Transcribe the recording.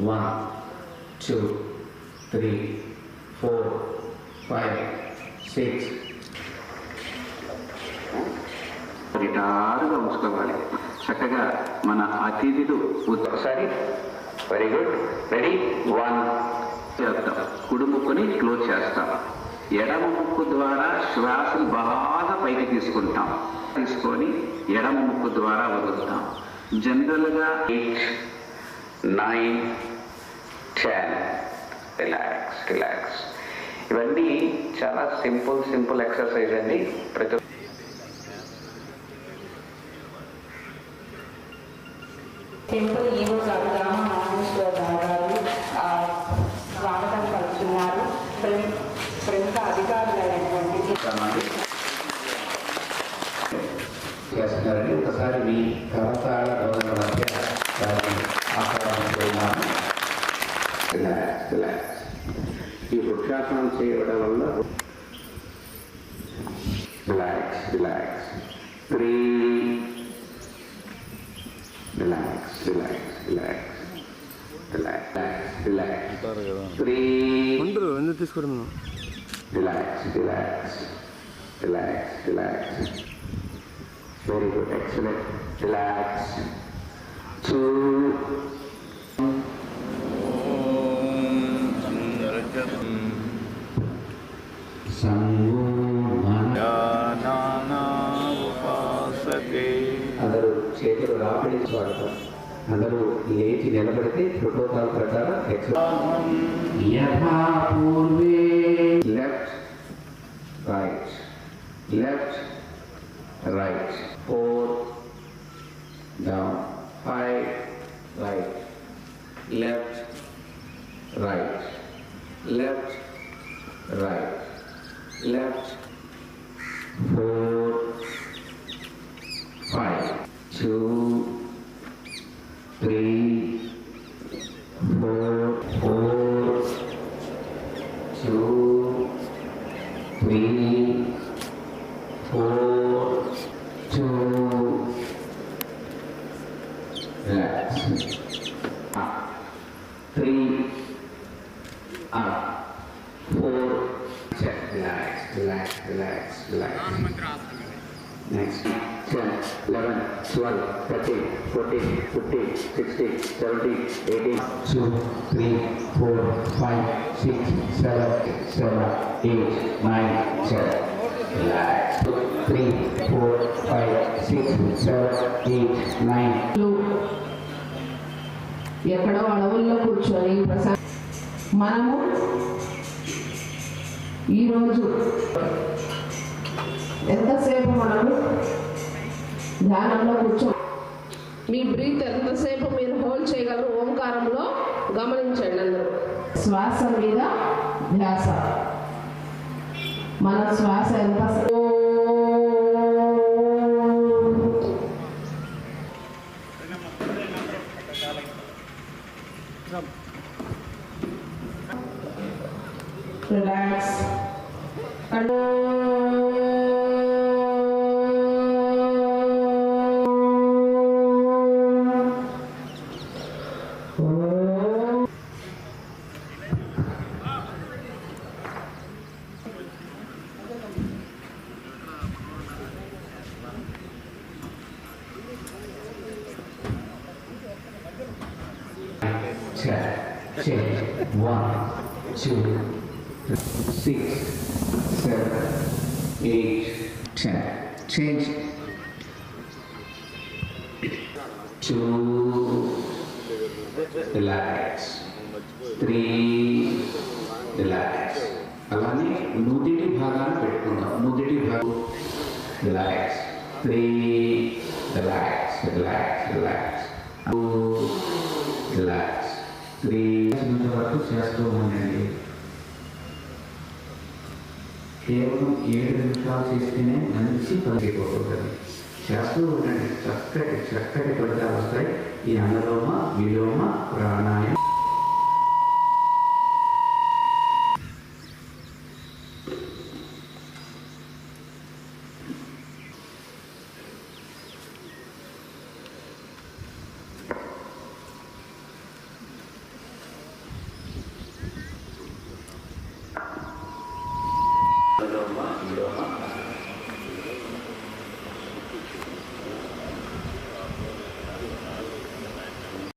One two three four five six నిటారుగా ఉంచుకోవాలి. చక్కగా మన అతిథులు ఒకసారి వెరీ గుడ్ రెడీ వన్ చేద్దాం. కుడి ముక్కుని క్లోజ్ చేస్తాం. ఎడమ ముక్కు ద్వారా శ్వాసను బాగా పైకి తీసుకుంటాం. తీసుకొని ఎడమ ముక్కు ద్వారా వదులుతాం. జనరల్గా eight nine ten relax relax ఇవన్నీ చాలా సింపుల్ సింపుల్ ఎక్సర్సైజ్ అండి. ప్రతి గారు రామ నాగేశ్వరరావు గారు ఆ, స్వాగతం పలుకుతున్నారు. ప్ర- ప్రముఖ అధికారులైనటువంటి చేస్తున్నారని ఒకసారి మీ కరతాళ గౌరవ మధ్య రిలాక్స్ ఈ వృక్షాసనం చేయడం వల్ల relax relax three relax relax relax relax relax three ఎందుకు తీసుకోవడం relax relax relax relax very good excellent relax two స్వాగతం అందరూ లేచి నిలబడితే ప్రోటోకాల్ ప్రకారం యథా పూర్వే left, right, left, right, four, down, five, right, left, right, left, right, left, four, five, two, two, three, 16, 10, 11, 12, 13, 14, 15, 16, 17, 18, 2, 3, 4, 5, 6, 7, 7, 8, 9, 10, 11, 3, 4, 5, 6, 7, 8, 9. ఎక్కడో అడవుల్లో కూర్చొని ప్రసా మనము ఈరోజు ఎంతసేపు మనము ధ్యానంలో కూర్చో? మీ బ్రీత్ ఎంతసేపు మీరు హోల్డ్ చేయగలరు? ఓంకారంలో గమనించండి అందరూ. శ్వాస మీద ధ్యాస. మన శ్వాస ఎంత relax. Check, check. One, two, six, seven, eight, ten. Change. Two, relax. Three, relax. అలానే నుదిటి భాగాన్ని పెట్టుకుందాం నుదిటి భాగం relax three relax relax relax two relax three వరకు చేస్తూ ఉండండి. కేవలం ఏడు నిమిషాలు చేస్తేనే మంచి పనిపోతుంది చేస్తూ ఉండండి. చక్కటి చక్కటి ఫలితాలు వస్తాయి. ఈ అనులోమ విలోమ Yeah.